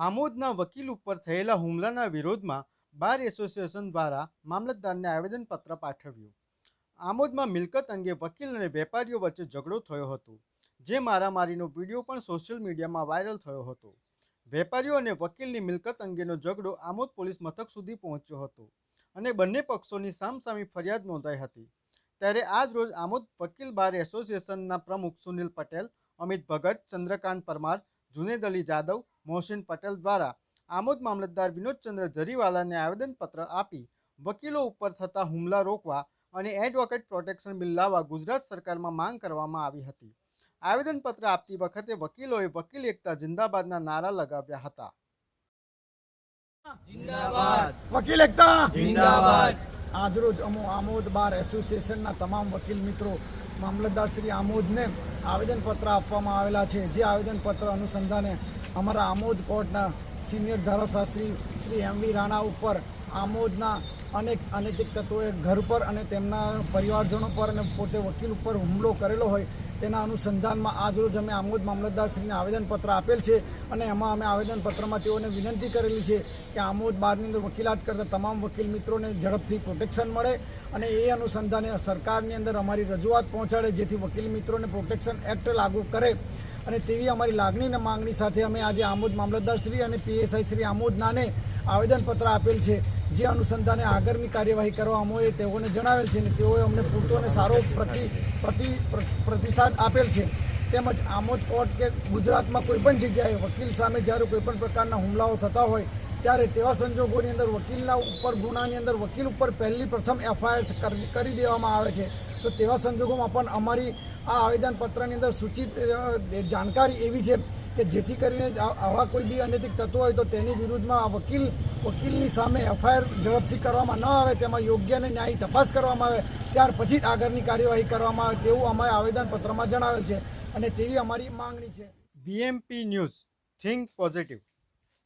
આમોદના વકીલ ઉપર થયેલા હુમલાના વિરોધમાં બાર એસોસિએશન દ્વારા મામલતદારને આવેદનપત્ર પાઠવ્યું. આમોદમાં મિલકત અંગે વકીલ અને વેપારીઓ વચ્ચે ઝઘડો થયો હતો, જે મારામારીનો વીડિયો પણ સોશિયલ મીડિયામાં વાયરલ થયો હતો. વેપારીઓ અને વકીલની મિલકત અંગેનો ઝઘડો આમોદ પોલીસ મથક સુધી પહોંચ્યો હતો અને બંને પક્ષોની સામસામી ફરિયાદ નોંધાઈ હતી. ત્યારે આજ રોજ આમોદ વકીલ બાર એસોસિએશનના પ્રમુખ સુનિલ પટેલ, અમિત ભગત, ચંદ્રકાંત પરમાર જુનેદ અલી જાદવ મોહસિન પટેલ દ્વારા આમોદ મામલતદાર વિનોદચંદ્ર જરીવાલાને આવેદનપત્ર આપી વકીલો ઉપર થતા હુમલા રોકવા અને એડવોકેટ પ્રોટેક્શન બિલ લાવવા ગુજરાત સરકારમાં માંગ કરવામાં આવી હતી. આવેદનપત્ર આપતી વખતે વકીલોએ વકીલ એકતા જિંદાબાદના નારા લગાવ્યા હતા. જિંદાબાદ. વકીલ એકતા. જિંદાબાદ. આજરોજ અમો આમોદ બાર એસોસિએશનના તમામ વકીલ મિત્રો, મામલતદાર શ્રી આમોદને આવેદનપત્ર આપવામાં આવેલા છે. જે આવેદનપત્ર અનુસંધાને અમારા આમોદ કોર્ટના સિનિયર ધારાશાસ્ત્રી શ્રી એમ વી રાણા ઉપર આમોદના અનેક અનૈતિક તત્વોએ ઘર પર અને તેમના પરિવારજનો પર અને પોતે વકીલ ઉપર હુમલો કરેલો હોય તેના અનુસંધાનમાં આજરોજ અમે આમોદ મામલતદારશ્રીને આવેદનપત્ર આપેલ છે અને એમાં અમે આવેદનપત્રમાં તેઓને વિનંતી કરેલી છે કે આમોદ બહારની અંદર વકીલાત કરતા તમામ વકીલ મિત્રોને ઝડપથી પ્રોટેક્શન મળે અને એ અનુસંધાને સરકારની અંદર અમારી રજૂઆત પહોંચાડે જેથી વકીલ મિત્રોને પ્રોટેક્શન એક્ટ લાગુ કરે. અને તેવી અમારી લાગણી અને માંગણી સાથે અમે આજે આમોદ મામલતદાર શ્રી અને પીએસઆઈ શ્રી આમોદનાને આવેદનપત્ર આપેલ છે. જે અનુસંધાને આગળની કાર્યવાહી કરવા અમોએ તેઓને જણાવેલ છે અને તેઓએ અમને પૂરતો અને સારો પ્રતિ પ્રતિ પ્રતિસાદ આપેલ છે. તેમજ આમોદ કોર્ટ કે ગુજરાતમાં કોઈપણ જગ્યાએ વકીલ સામે જ્યારે કોઈપણ પ્રકારના હુમલાઓ થતા હોય, ત્યારે તેવા સંજોગોની અંદર વકીલના ઉપર ગુનાની અંદર વકીલ ઉપર પહેલી પ્રથમ એફઆઈઆર કરી દેવામાં આવે છે. તો તેવા સંજોગોમાં પણ અમારી આ આવેદનપત્રની અંદર સૂચિત જાણકારી એવી છે કે જેથી કરીને આવા કોઈ બી અનૈતિક તત્વો હોય તો તેની વિરુદ્ધમાં વકીલ, વકીલની સામે એફઆઈઆર ઝડપથી કરવામાં ન આવે, તેમાં યોગ્ય અને ન્યાયી તપાસ કરવામાં આવે, ત્યાર પછી જ આગળની કાર્યવાહી કરવામાં આવે તેવું અમારે આવેદનપત્રમાં જણાવેલ છે અને તેવી અમારી માંગણી છે. BMP news, think positive.